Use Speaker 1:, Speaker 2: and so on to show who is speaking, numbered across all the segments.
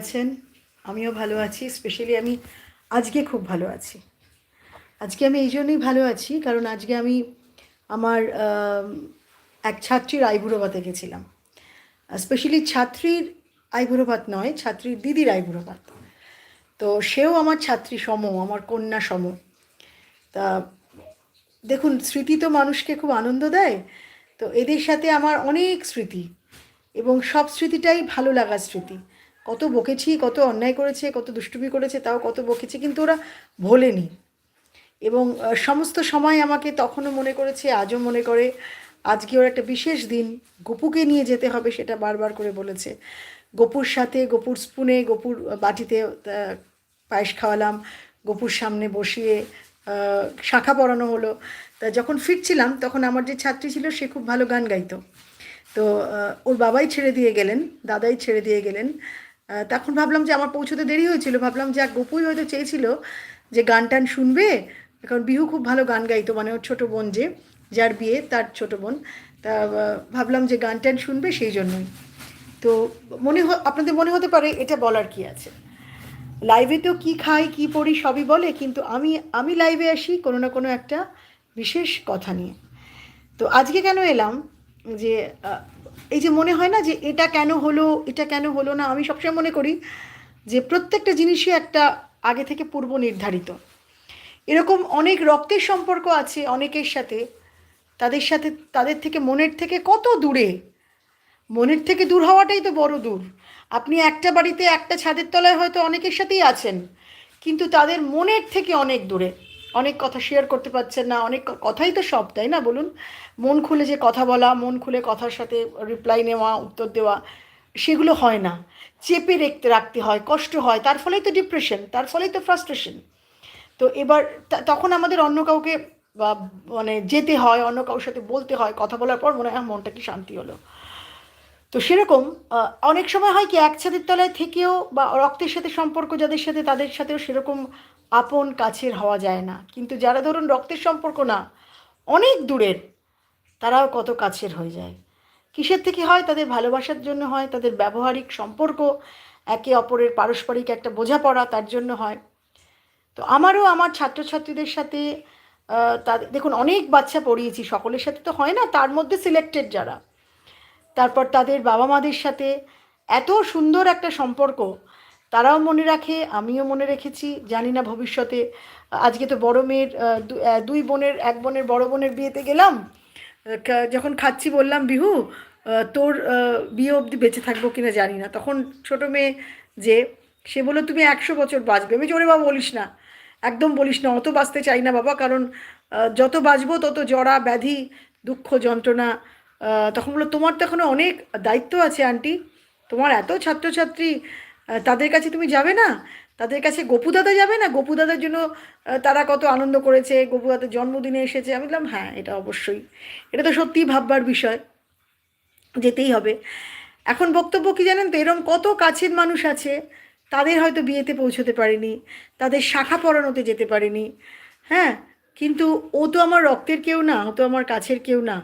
Speaker 1: আছেন, আমিও ভালো আছি স্পেশালি আমি আজকে খুব ভালো আছি। আজকে আমি এই জন্যই ভালো আছি, কারণ আজকে আমি আমার এক ছাত্রীর আইবুড়োভাতে গেছিলাম স্পেশালি ছাত্রীর আইবুড়োভাত নয়, ছাত্রীর দিদির আইবুড়োভাত তো সেও আমার ছাত্রী সম, আমার কন্যা সম। তা দেখুন, স্মৃতি তো মানুষকে খুব আনন্দ দেয়, তো এদের সাথে আমার অনেক স্মৃতি, এবং সব স্মৃতিটাই ভালো লাগার স্মৃতি। কত বকেছি, কত অন্যায় করেছে, কত দুষ্টুমি করেছে, তাও কত বকেছি, কিন্তু ওরা ভোলেনি। এবং সমস্ত সময় আমাকে তখনও মনে করেছে, আজও মনে করে, আজকে ওর একটা বিশেষ দিন, গপুকে নিয়ে যেতে হবে সেটা বারবার করে বলেছে। গপুর সাথে, গপুর স্পুনে, গপুর বাটিতে পায়েস খাওয়ালাম, গপুর সামনে বসিয়ে শাখা পরানো হলো। তা যখন ফিরছিলাম, তখন আমার যে ছাত্রী ছিল, সে খুব ভালো গান গাইতো। তো ওর বাবাই ছেড়ে দিয়ে গেলেন, দাদাই ছেড়ে দিয়ে গেলেন। তখন ভাবলাম যে আমার পৌঁছতে দেরি হয়েছিল। ভাবলাম যে এক গপুই হয়তো চেয়েছিল যে গান টান শুনবে। কারণ বিহু খুব ভালো গান গাইতো মানে ওর ছোটো বোন যে, যার বিয়ে, তার ছোটো বোন। তা ভাবলাম যে গান টান শুনবে সেই জন্যই। তো মনে আপনাদের মনে হতে পারে এটা বলার কি আছে? লাইভে তো কি খাই, কি পড়ি সবই বলে, কিন্তু আমি আমি লাইভে আসি কোনো না কোনো একটা বিশেষ কথা নিয়ে। তো আজকে কেন এলাম যে এই যে মনে হয় না যে এটা কেন হলো, এটা কেন হলো না, আমি সবসময় মনে করি যে প্রত্যেকটা জিনিসই একটা আগে থেকে পূর্ব নির্ধারিত। এরকম অনেক রক্তের সম্পর্ক আছে অনেকের সাথে, তাদের সাথে, তাদের থেকে মনের থেকে কত দূরে? মনের থেকে দূর হওয়াটাই তো বড় দূর। আপনি একটা বাড়িতে একটা ছাদের তলায় হয়তো অনেকের সাথেই আছেন, কিন্তু তাদের মনের থেকে অনেক দূরে। অনেক কথা শেয়ার করতে পারছেন না, অনেক কথাই তো সব, তাই না? বলুন, মন খুলে যে কথা বলা, মন খুলে কথার সাথে রিপ্লাই নেওয়া, উত্তর দেওয়া, সেগুলো হয় না। চেপে রেখতে, রাখতে হয়, কষ্ট হয়, তার ফলেই তো ডিপ্রেশন তার ফলেই তো ফ্রাস্ট্রেশন তো এবার তখন আমাদের অন্য কাউকে বা মানে যেতে হয়, অন্য কারোর সাথে বলতে হয়, কথা বলার পর মনে হয় মনটা কি শান্তি হলো। তো সেরকম অনেক সময় হয় কি, এক ছাদের তলায় থেকেও বা রক্তের সাথে সম্পর্ক যাদের সাথে, তাদের সাথেও সেরকম আপন কাছের হওয়া যায় না। কিন্তু যারা ধরুন রক্তের সম্পর্ক না, অনেক দূরের, তারাও কত কাছের হয়ে যায়। কিসের থেকে হয়? তাদের ভালোবাসার জন্য হয়, তাদের ব্যবহারিক সম্পর্ক, একে অপরের পারস্পরিক একটা বোঝাপড়া তার জন্য হয়। তো আমারও আমার ছাত্রছাত্রীদের সাথে তাদের দেখুন অনেক বাচ্চা পড়িয়েছি, সকলের সাথে তো হয় না, তার মধ্যে সিলেক্টেড যারা। তারপর তাদের বাবা মাদের সাথে এত সুন্দর একটা সম্পর্ক তারাও মনে রাখে, আমিও মনে রেখেছি, জানি না ভবিষ্যতে। আজকে তো বড় মেয়ের দুই বোনের, এক বোনের বড় বোনের বিয়েতে গেলাম। যখন খাচ্ছি বললাম, বিহু তোর বিয়ে অবধি বেঁচে থাকব কিনা জানি না। তখন ছোট মেয়ে যে, সে বলল, তুমি একশো বছর বাঁচবে। আমি জোরে বাবা বলিস না, একদম বলিস না, অত বাঁচতে চাই না বাবা, কারণ যত বাঁচবো তত জরা, ব্যাধি, দুঃখ, যন্ত্রণা তখন বলল, তোমার তো এখনও অনেক দায়িত্ব আছে, আন্টি। তোমার এত ছাত্রছাত্রী তাদের কাছে তুমি যাবে না? তাদের কাছে গপু দাদা যাবে না? গপু দাদার জন্য তারা কত আনন্দ করেছে, গপু দাদার জন্মদিনে এসেছে। আমি বললাম হ্যাঁ এটা অবশ্যই। এটা তো সত্যিই ভাববার বিষয়। যেতেই হবে। এখন বক্তব্য কি জানেন তো? এরকম কত কাছের মানুষ আছে, তাদের হয়তো বিয়েতে পৌঁছতে পারেনি, তাদের শাখা পড়ানোতে যেতে পারেনি। হ্যাঁ কিন্তু ও তো আমার রক্তের কেউ না, ও তো আমার কাছের কেউ না।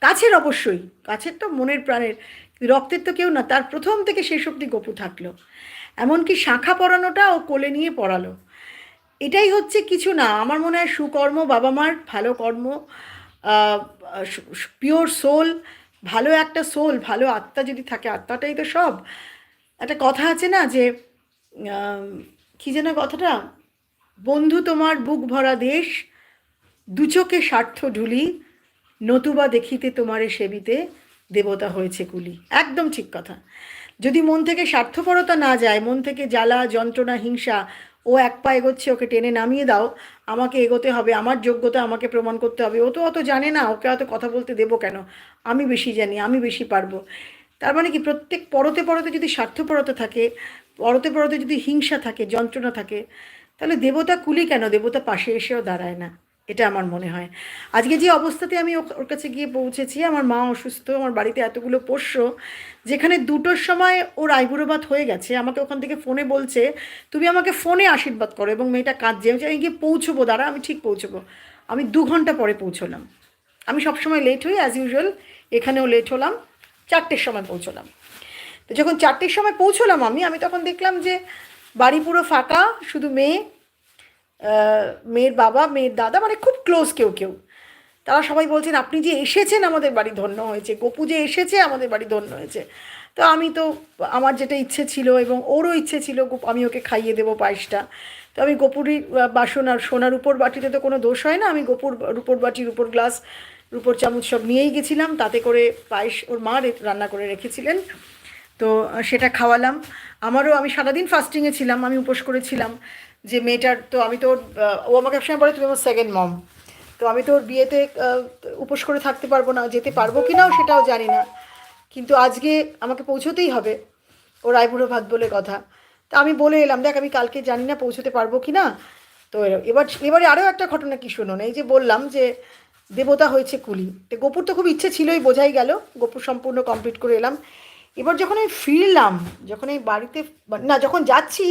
Speaker 1: কাছের অবশ্যই, কাছের তো মনের প্রাণের। রক্তের তো কেউ না, তার প্রথম থেকে শেষ অবধি গপু থাকল। এমনকি শাখা পড়ানোটা ও কোলে নিয়ে পড়ালো। এটাই হচ্ছে কিছু না, আমার মনে হয় সুকর্ম, বাবা মার ভালো কর্ম পিওর সোল ভালো একটা সোল ভালো আত্মা যদি থাকে, আত্মাটাই তো সব। একটা কথা আছে না যে কি যেন কথাটা? বন্ধু তোমার বুক ভরা দেশ, দু চোখে স্বার্থ ঢুলি, নতুবা দেখিতে তোমারে সেবিতে। দেবতা হয়েছে কুলি। একদম ঠিক কথা। যদি মন থেকে স্বার্থপরতা না যায়, মন থেকে জ্বালা, যন্ত্রণা, হিংসা, ও এক পা এগোচ্ছে, ওকে টেনে নামিয়ে দাও, আমাকে এগোতে হবে, আমার যোগ্যতা আমাকে প্রমাণ করতে হবে। ও তো অত জানে না, ওকে অত কথা বলতে দেবো কেন? আমি বেশি জানি, আমি বেশি পারব। তার মানে কি, প্রত্যেক পরতে পরতে যদি স্বার্থপরতা থাকে, পরতে পরতে যদি হিংসা থাকে, যন্ত্রণা থাকে, তাহলে দেবতা কুলি কেন? দেবতা পাশে এসেও দাঁড়ায় না। এটা আমার মনে হয়। আজকে যে অবস্থাতে আমি ওর কাছে গিয়ে পৌঁছেছি, আমার মা অসুস্থ, আমার বাড়িতে এতগুলো পোষ্য, যেখানে দুটোর সময় ওর আইবুড়োবাদ হয়ে গেছে, আমাকে ওখান থেকে ফোনে বলছে, তুমি আমাকে ফোনে আশীর্বাদ করো এবং মেয়েটা কাঁদছে, আমি আমি গিয়ে পৌঁছবো, দাঁড়া, আমি ঠিক পৌঁছবো। আমি দু ঘণ্টা পরে পৌঁছলাম। আমি সবসময় লেট হই অ্যাজ ইউজুয়াল এখানেও লেট হলাম, চারটের সময় পৌঁছলাম। তো যখন চারটের সময় পৌঁছলাম আমি আমি তখন দেখলাম যে বাড়ি পুরো ফাঁকা, শুধু মেয়ে মেয়ের বাবা, মেয়ের দাদা মানে খুব ক্লোজ কেউ কেউ। তারা সবাই বলছেন, আপনি যে এসেছেন, আমাদের বাড়ি ধন্য হয়েছে। গপু যে এসেছে, আমাদের বাড়ি ধন্য হয়েছে। তো আমি তো, আমার যেটা ইচ্ছে ছিল এবং ওরও ইচ্ছে ছিল আমি ওকে খাইয়ে দেবো পায়েসটা। তো আমি গোপুরি বাসন আর সোনার উপর বাটিতে তো কোনো দোষ হয় না। আমি গোপুর রূপোর বাটি রূপোর গ্লাস রূপোর চামচ সব নিয়েই গেছিলাম। তাতে করে পায়েস ওর মা রান্না করে রেখেছিলেন। তো সেটা খাওয়ালাম। আমারও আমি সারাদিন ফাস্টিংয়ে ছিলাম, আমি উপোস করেছিলাম। যে মেয়েটার, তো আমি তো ও আমাকে সবসময় বলে, তুমি আমার সেকেন্ড মম তো আমি তো ওর বিয়েতে উপোস করে থাকতে পারব না, যেতে পারব কি নাও সেটাও জানি না। কিন্তু আজকে আমাকে পৌঁছতেই হবে, ও রায়পুরো ভাত বলে কথা। তা আমি বলে এলাম, দেখ, আমি কালকে জানি না পৌঁছতে পারব কি না। তো এবার, এবারে আরও একটা ঘটনা কি শুনুন, এই যে বললাম যে দেবতা হয়েছে কুলি। তো গোপুর তো খুব ইচ্ছে ছিলই, বোঝাই গেল, গোপুর সম্পূর্ণ কমপ্লিট করে এলাম। এবার যখন আমি ফিরলাম, যখন এই বাড়িতে, না, যখন যাচ্ছি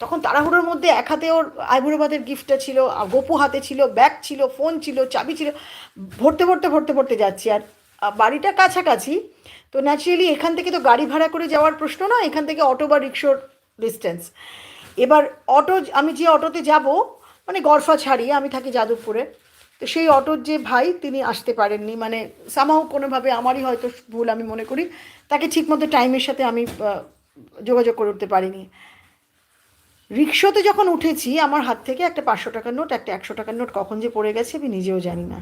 Speaker 1: তখন তাড়াহুড়োর মধ্যে এক হাতে ওর আইবুড়োবাদের গিফটটা ছিল গপু হাতে ছিল, ব্যাগ ছিল, ফোন ছিল, চাবি ছিল। ভরতে ভরতে ভরতে ভরতে যাচ্ছি। আর বাড়িটা কাছাকাছি, তো ন্যাচারালি এখান থেকে তো গাড়ি ভাড়া করে যাওয়ার প্রশ্ন না, এখান থেকে অটো বা রিক্সোর ডিস্টেন্স এবার অটো, আমি যে অটোতে যাব মানে গরফা ছাড়িয়ে আমি থাকি যাদবপুরে, তো সেই অটোর যে ভাই তিনি আসতে পারেননি মানে সামাও কোনোভাবে আমারই হয়তো ভুল আমি মনে করি, তাকে ঠিকমতো টাইমের সাথে আমি যোগাযোগ করে উঠতে পারিনি। রিক্সাতে যখন উঠেছি, আমার হাত থেকে একটা পাঁচশো টাকার নোট, একটা একশো টাকার নোট কখন যে পড়ে গেছে আমি নিজেও জানি না।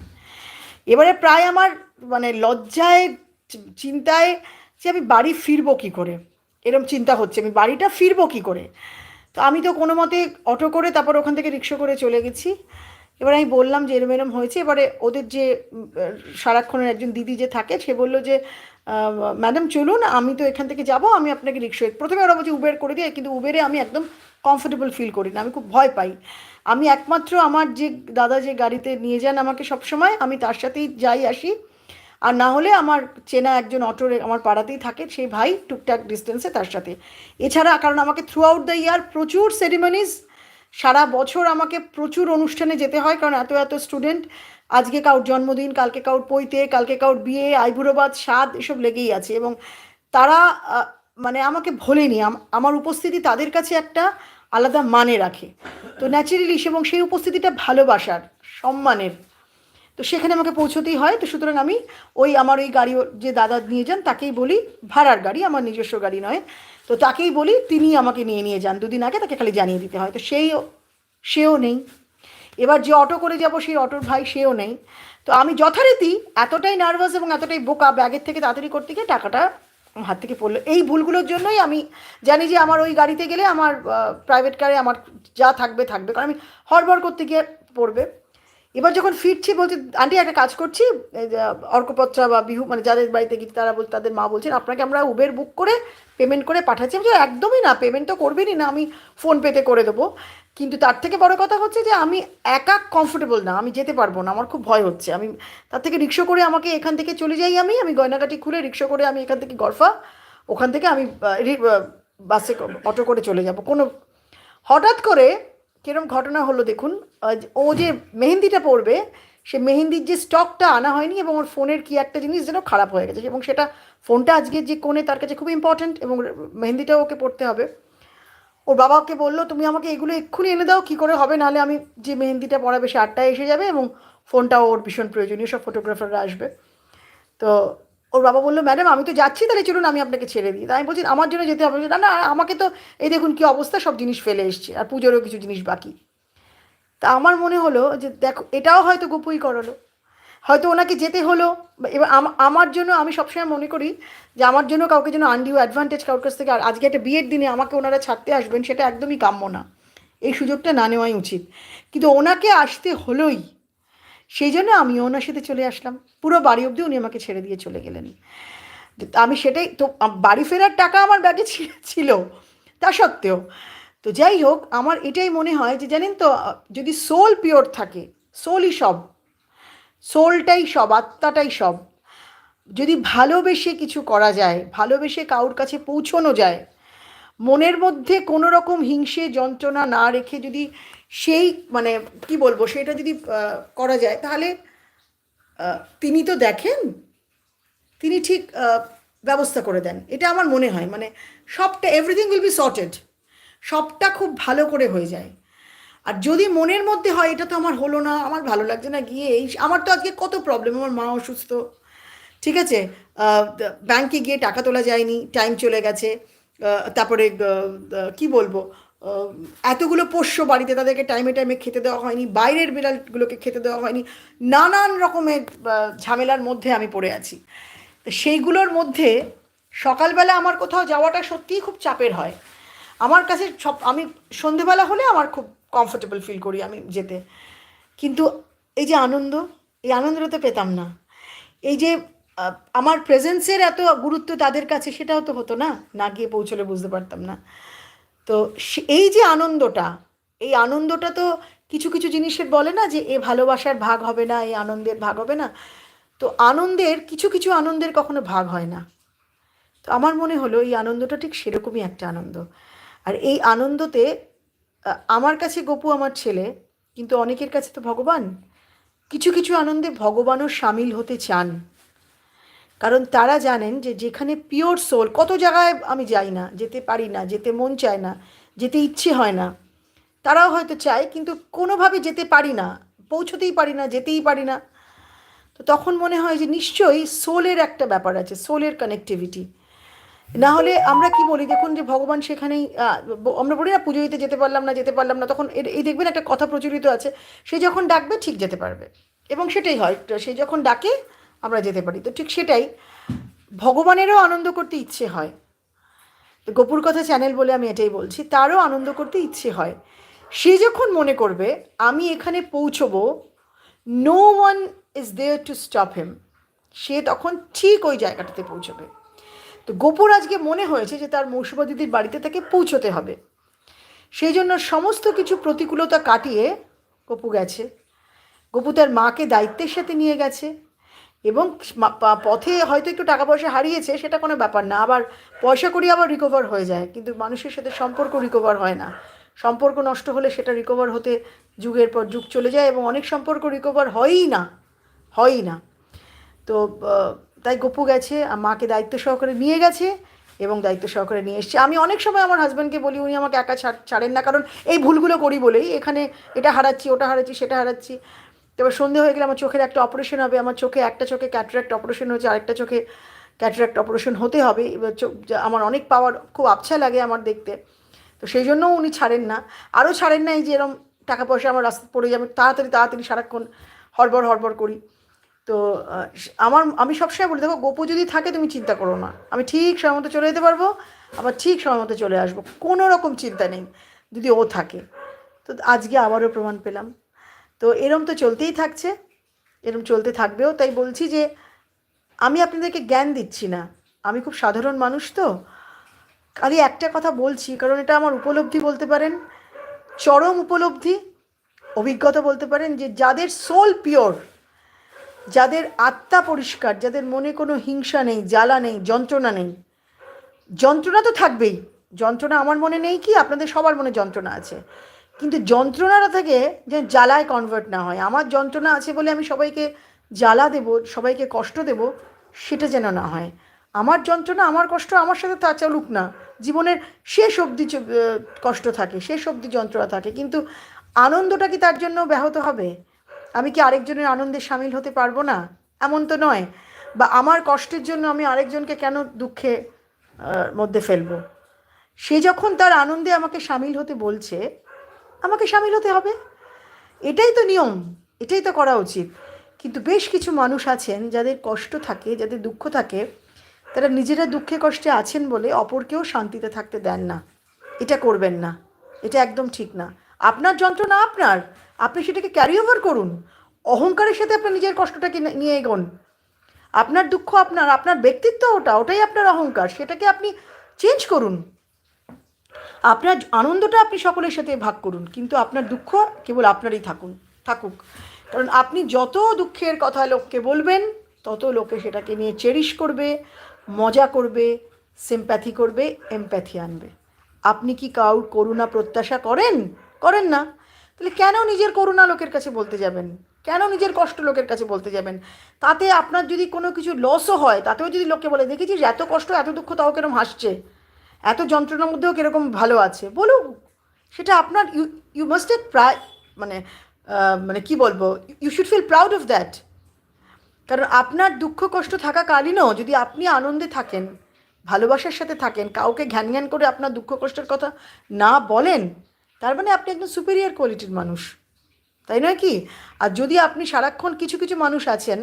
Speaker 1: এবারে প্রায় আমার মানে লজ্জায় চিন্তায় যে আমি বাড়ি ফিরবো কী করে? এরম চিন্তা হচ্ছে, আমি বাড়িটা ফিরবো কী করে? তো আমি তো কোনো মতে অটো করে তারপর ওখান থেকে রিক্সা করে চলে গেছি। এবার আমি বললাম যে এরম এরম হয়েছে, এবারে ওদের যে সারাক্ষণের একজন দিদি যে থাকে, সে বলল যে ম্যাডাম চলুন, আমি তো এখান থেকে যাব, আমি আপনাকে রিক্সা প্রথমে ওরা বলছে উবের করে দিয়ে, কিন্তু উবেরে আমি একদম কমফোর্টেবল ফিল করি না, আমি খুব ভয় পাই। আমি একমাত্র আমার যে দাদা যে গাড়িতে নিয়ে যান আমাকে সবসময়, আমি তার সাথেই যাই, আসি। আর না হলে আমার চেনা একজন অটোর আমার পাড়াতেই থাকে, সেই ভাই টুকটাক ডিস্টেন্সে তার সাথে। এছাড়া, কারণ আমাকে থ্রু আউট দ্য ইয়ার প্রচুর সেরিমনিজ সারা বছর আমাকে প্রচুর অনুষ্ঠানে যেতে হয়, কারণ এত এত স্টুডেন্ট আজকে কাউর জন্মদিন, কালকে কাউর পৈতে, কালকে কাউর বিয়ে, আইবুড়োবাদ, স্বাদ, এসব লেগেই আছে। এবং তারা মানে আমাকে ভোলেনি। আম- আমার উপস্থিতি তাদের কাছে একটা আলাদা মানে রাখে। তো ন্যাচারালি এবং সেই উপস্থিতিটা ভালোবাসার, সম্মানের। তো সেখানে আমাকে পৌঁছতেই হয়। তো সুতরাং আমি ওই আমার ওই গাড়ি যে দাদা নিয়ে যান, তাকেই বলি, ভাড়ার গাড়ি, আমার নিজস্ব গাড়ি নয়। তো তাকেই বলি, তিনি আমাকে নিয়ে নিয়ে যান। দুদিন আগে তাকে খালি জানিয়ে দিতে হয়। তো সেই সেও নেই। এবার যে অটো করে যাব, সেই অটোর ভাই সেও নেই। তো আমি যথারীতি এতটাই নার্ভাস এবং এতটাই বোকা ব্যাগের থেকে তাড়াতাড়ি করতে গিয়ে টাকাটা হাত থেকে পড়ল। এই ভুলগুলোর জন্যই আমি জানি যে আমার ওই গাড়িতে গেলে আমার প্রাইভেট কারে আমার যা থাকবে থাকবে। কারণ আমি হড়বড় করতে গিয়ে পড়বে। এবার যখন ফিরছি বলছি, আন্টি, একটা কাজ করছি অর্কপত্রা বা বিহু মানে যাদের বাড়িতে গিয়ে তারা বলছে তাদের মা বলছেন, আপনাকে আমরা উবের বুক করে পেমেন্ট করে পাঠাচ্ছি। আমি একদমই না পেমেন্ট তো করবেনই না, আমি ফোন পেতে করে দেবো। কিন্তু তার থেকে বড় কথা হচ্ছে যে, আমি একা কমফোর্টেবল না, আমি যেতে পারব না, আমার খুব ভয় হচ্ছে। আমি তার থেকে রিক্সা করে আমাকে এখান থেকে চলে যাই আমি আমি গয়নাকাটি খুলে রিক্সা করে আমি এখান থেকে গরফা, ওখান থেকে আমি বাসে অটো করে চলে যাব। কোনো, হঠাৎ করে কিরম ঘটনা হলো দেখুন ও যে মেহেন্দিটা পরবে, সে মেহেন্দির যে স্টকটা আনা হয়নি এবং ওর ফোনের কি একটা জিনিস যেন খারাপ হয়ে গেছে এবং সেটা ফোনটা আজকে যে কোণে তার কাছে খুব ইম্পর্ট্যান্ট এবং মেহেন্দিটাও ওকে পড়তে হবে। ওর বাবাকে বলল, তুমি আমাকে এগুলো এক্ষুনি এনে দাও, কী করে হবে? নাহলে আমি যে মেহেন্দিটা পড়াবে সে আটটায় এসে যাবে এবং ফোনটাও ওর ভীষণ প্রয়োজনীয়, সব ফটোগ্রাফাররা আসবে। তো ওর বাবা বলল, ম্যাডাম, আমি তো যাচ্ছি, তাহলে চলুন, আমি আপনাকে ছেড়ে দিই। তাই আমি বলছি, আমার জন্য যেতে হবে। না না, আমাকে তো, এই দেখুন কী অবস্থা, সব জিনিস ফেলে এসছে, আর পুজোরও কিছু জিনিস বাকি। তা আমার মনে হলো যে, দেখো, এটাও হয়তো গোপই করালো। হয়তো ওনাকে যেতে হলো এবার আম- আমার জন্য আমি সবসময় মনে করি যে, আমার জন্য কাউকে যেন আনডিউ অ্যাডভান্টেজ কারোর কাছ থেকে, আর আজকে একটা বিয়ের দিনে আমাকে ওনারা ছাড়তে আসবেন, সেটা একদমই কাম্য না। এই সুযোগটা না নেওয়াই উচিত। কিন্তু ওনাকে আসতে হলোই। সেই জন্য আমি ওনার সাথে চলে আসলাম। পুরো বাড়ি অবধি উনি আমাকে ছেড়ে দিয়ে চলে গেলেন। আমি সেটাই, তো বাড়ি ফেরার টাকা আমার ব্যাগে ছিল, তা সত্ত্বেও। তো যাই হোক, আমার এটাই মনে হয় যে, জানেন তো যদি সোল পিওর থাকে সোলই সব। সোলটাই সব, আত্মাটাই সব। যদি ভালোবেসে কিছু করা যায়, ভালোবেসে কারোর কাছে পৌঁছানো যায় মনের মধ্যে কোনো রকম হিংসে যন্ত্রণা না রেখে যদি সেই মানে কি বলব, সেটা যদি করা যায়, তাহলে তিনি তো দেখেন, তিনি ঠিক ব্যবস্থা করে দেন। এটা আমার মনে হয়। মানে সবটা এভরিথিং উইল বি সর্টেড সবটা খুব ভালো করে হয়ে যায়। আর যদি মনের মধ্যে হয়, এটা তো আমার হলো না, আমার ভালো লাগছে না, গিয়ে এই, আমার তো আজকে কত প্রবলেম আমার মা অসুস্থ। ঠিক আছে? ব্যাংকে গিয়ে টাকা তোলা যায়নি টাইম চলে গেছে। তারপরে কি বলব? এতগুলো পোষ্য বাড়িতে তাদেরকে টাইমে টাইমে খেতে দেওয়া হয়নি, বাইরের বিড়ালগুলোকে খেতে দেওয়া হয়নি, নানান রকমের ঝামেলার মধ্যে আমি পড়ে আছি। সেইগুলোর মধ্যে সকালবেলা আমার কোথাও যাওয়াটা সত্যিই খুব চাপের হয়। আমার কাছে সব, আমি সন্ধেবেলা হলে আমার খুব কমফোর্টেবল ফিল করি আমি যেতে। কিন্তু এই যে আনন্দ, এই আনন্দটা তো পেতাম না। এই যে আমার প্রেজেন্সের এত গুরুত্ব তাদের কাছে, সেটাও তো হতো না? না গিয়ে পৌঁছলে বুঝতে পারতাম না। তো এই যে আনন্দটা, এই আনন্দটা তো কিছু কিছু জিনিসের বলে না যে, এ ভালোবাসার ভাগ হবে না এই আনন্দের ভাগ হবে না। তো আনন্দের, কিছু কিছু আনন্দের কখনো ভাগ হয় না। তো আমার মনে হলো, এই আনন্দটা ঠিক সেরকমই একটা আনন্দ। আর এই আনন্দতে আমার কাছে গপু আমার ছেলে, কিন্তু অনেকের কাছে তো ভগবান। কিছু কিছু আনন্দে ভগবানও সামিল হতে চান। কারণ তারা জানেন যে যেখানে পিওর সোল কত জায়গায় আমি যাই না, যেতে পারি না, যেতে মন চায় না, যেতে ইচ্ছে হয় না, তারাও হয়তো চায় কিন্তু কোনোভাবে যেতে পারি না, পৌঁছতেই পারি না, যেতেই পারি না। তো তখন মনে হয় যে নিশ্চয়ই সোলের একটা ব্যাপার আছে সোলের কানেক্টিভিটি না হলে আমরা কি বলি, দেখুন যে ভগবান সেখানেই আমরা বলি না পুজো দিতে যেতে পারলাম না, যেতে পারলাম না, তখন এই দেখবেন একটা কথা প্রচলিত আছে, সে যখন ডাকবে ঠিক যেতে পারবে। এবং সেটাই হয়, সে যখন ডাকে আমরা যেতে পারি। তো ঠিক সেটাই। ভগবানেরও আনন্দ করতে ইচ্ছে হয়। তো গোপুর কথা চ্যানেল বলে আমি এটাই বলছি, তারও আনন্দ করতে ইচ্ছে হয়। সে যখন মনে করবে, আমি এখানে পৌঁছবো no one is there to stop him সে তখন ঠিক ওই জায়গাটাতে পৌঁছবে। তো গোপুর আজকে মনে হয়েছে যে তার মৌসুমা দিদির বাড়িতে তাকে পৌঁছতে হবে। সেই জন্য সমস্ত কিছু প্রতিকূলতা কাটিয়ে গপু গেছে। গপু তার মাকে দায়িত্বের সাথে নিয়ে গেছে। এবং পথে হয়তো একটু টাকা পয়সা হারিয়েছে, সেটা কোনো ব্যাপার না। আবার পয়সা করি আবার রিকভার হয়ে যায়। কিন্তু মানুষের সাথে সম্পর্ক রিকভার হয় না। সম্পর্ক নষ্ট হলে সেটা রিকভার হতে যুগের পর যুগ চলে যায় এবং অনেক সম্পর্ক রিকভার হয়ই না। হয়ই না। তো তাই গপু গেছে মাকে দায়িত্ব সহকারে নিয়ে গেছে এবং দায়িত্ব সহকারে নিয়ে এসছে। আমি অনেক সময় আমার হাজব্যান্ডকে বলি, উনি আমাকে একা ছাড়েন না। কারণ এই ভুলগুলো করি বলেই এখানে এটা হারাচ্ছি, ওটা হারাচ্ছি, সেটা হারাচ্ছি। এবার সন্ধে হয়ে গেলে আমার চোখের একটা অপারেশন হবে, আমার চোখে একটা চোখে ক্যাটারাক্ট অপারেশন হচ্ছে আরেকটা চোখে ক্যাটারাক্ট অপারেশন হতে হবে। এবার আমার অনেক পাওয়ার খুব আবছা লাগে আমার দেখতে। তো সেই জন্যও উনি ছাড়েন না। আরও ছাড়েন না এই যে এরম টাকা পয়সা আমার রাস্তা পড়ে যাবে তাড়াতাড়ি তাড়াতাড়ি সারাক্ষণ হড়বড় হড়বড় করি। তো আমার, আমি সবসময় বলি, দেখো, গোপু যদি থাকে তুমি চিন্তা করো না। আমি ঠিক সময় মতো চলে যেতে পারব, আবার ঠিক সময় মতো চলে আসব। কোনো রকম চিন্তা নেই যদি ও থাকে। তো আজকে আবারও প্রমাণ পেলাম। তো এরম তো চলতেই থাকছে, এরম চলতে থাকবেও। তাই বলছি যে, আমি আপনাদেরকে জ্ঞান দিচ্ছি না। আমি খুব সাধারণ মানুষ তো। খালি একটা কথা বলছি, কারণ এটা আমার উপলব্ধি বলতে পারেন, চরম উপলব্ধি, অভিজ্ঞতা বলতে পারেন যে, যাদের সোল পিওর যাদের আত্মা পরিষ্কার, যাদের মনে কোনো হিংসা নেই, জ্বালা নেই, যন্ত্রণা নেই, যন্ত্রণা তো থাকবেই। যন্ত্রণা আমার মনে নেই কি, আপনাদের সবার মনে যন্ত্রণা আছে। কিন্তু যন্ত্রণাটা থেকে যে জ্বালায় কনভার্ট না হয়। আমার যন্ত্রণা আছে বলে আমি সবাইকে জ্বালা দেব, সবাইকে কষ্ট দেব, সেটা যেন না হয়। আমার যন্ত্রণা, আমার কষ্ট, আমার সাথে তা চলুক না। জীবনের শেষ অবধি কষ্ট থাকে, শেষ অবধি যন্ত্রণা থাকে। কিন্তু আনন্দটা কি তার জন্য ব্যাহত হবে? আমি কি আরেকজনের আনন্দে সামিল হতে পারব না? এমন তো নয়। বা আমার কষ্টের জন্য আমি আরেকজনকে কেন দুঃখে মধ্যে ফেলব? সে যখন তার আনন্দে আমাকে সামিল হতে বলছে আমাকে সামিল হতে হবে। এটাই তো নিয়ম, এটাই তো করা উচিত। কিন্তু বেশ কিছু মানুষ আছেন যাদের কষ্ট থাকে, যাদের দুঃখ থাকে, তারা নিজেরা দুঃখে কষ্টে আছেন বলে অপরকেও শান্তিতে থাকতে দেন না। এটা করবেন না, এটা একদম ঠিক না। আপনার যন্ত্রণা আপনার, আপনি সেটাকে ক্যারি ওভার করুন। অহংকারের সাথে আপনার নিজের কষ্টটাকে নিয়ে এগোন। আপনার দুঃখ আপনার আপনার ব্যক্তিত্ব ওটা, ওটাই আপনার অহংকার, সেটাকে আপনি চেঞ্জ করুন। আপনার আনন্দটা আপনি সকলের সাথে ভাগ করুন, কিন্তু আপনার দুঃখ কেবল আপনারই থাকুন, থাকুক। কারণ আপনি যত দুঃখের কথা লোককে বলবেন, তত লোকে সেটাকে নিয়ে চেরিশ করবে, মজা করবে সিম্প্যাথি করবে এমপ্যাথি আনবে। আপনি কি কাউর করুণা প্রত্যাশা করেন? করেন না। তাহলে কেন নিজের করুণা লোকের কাছে বলতে যাবেন? কেন নিজের কষ্ট লোকের কাছে বলতে যাবেন? তাতে আপনার যদি কোনো কিছু লসও হয়, তাতেও যদি লোককে বলে, দেখেছিস, এত কষ্ট, এত দুঃখ তাও কেরম হাসছে এত যন্ত্রণার মধ্যেও কীরকম ভালো আছে? বলুক সেটা আপনার ইউ ইউ মাস্ট টেক প্রায় মানে মানে কি বলব? You should feel proud of that কারণ আপনার দুঃখ কষ্ট থাকাকালীনও যদি আপনি আনন্দে থাকেন, ভালোবাসার সাথে থাকেন, কাউকে ঘ্যান ঘ্যান করে আপনার দুঃখ কষ্টের কথা না বলেন, তার মানে আপনি একদম সুপেরিয়ার কোয়ালিটির মানুষ। তাই নয় কি? আর যদি আপনি সারাক্ষণ কিছু কিছু মানুষ আছেন,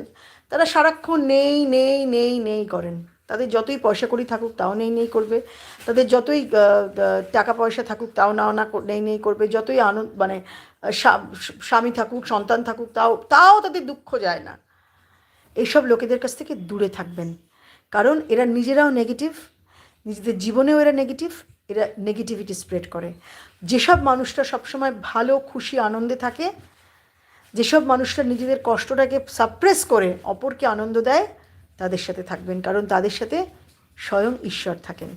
Speaker 1: তারা সারাক্ষণ নেই নেই নেই নেই করেন। তাদের যতই পয়সা করি থাকুক, তাও নেই নেই করবে। তাদের যতই টাকা পয়সা থাকুক, তাও নাও না নেই নেই করবে। যতই আনন্দ মানে স্বামী থাকুক, সন্তান থাকুক, তাও তাও তাদের দুঃখ যায় না। এইসব লোকেদের কাছ থেকে দূরে থাকবেন। কারণ এরা নিজেরাও নেগেটিভ নিজেদের জীবনেও এরা নেগেটিভ এরা নেগেটিভিটি স্প্রেড করে। যেসব মানুষরা সবসময় ভালো, খুশি, আনন্দে থাকে, যেসব মানুষরা নিজেদের কষ্টটাকে সাপ্রেস করে, অপরকে আনন্দ দেয় তাদের সাথে থাকবেন, কারণ তাদের সাথে স্বয়ং ঈশ্বর থাকেন।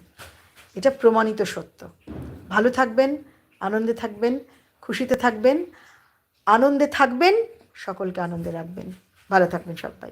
Speaker 1: এটা প্রমাণিত সত্য। ভালো থাকবেন, আনন্দে থাকবেন, খুশিতে থাকবেন, আনন্দে থাকবেন, সকলকে আনন্দে রাখবেন। ভালো থাকবেন সবাই।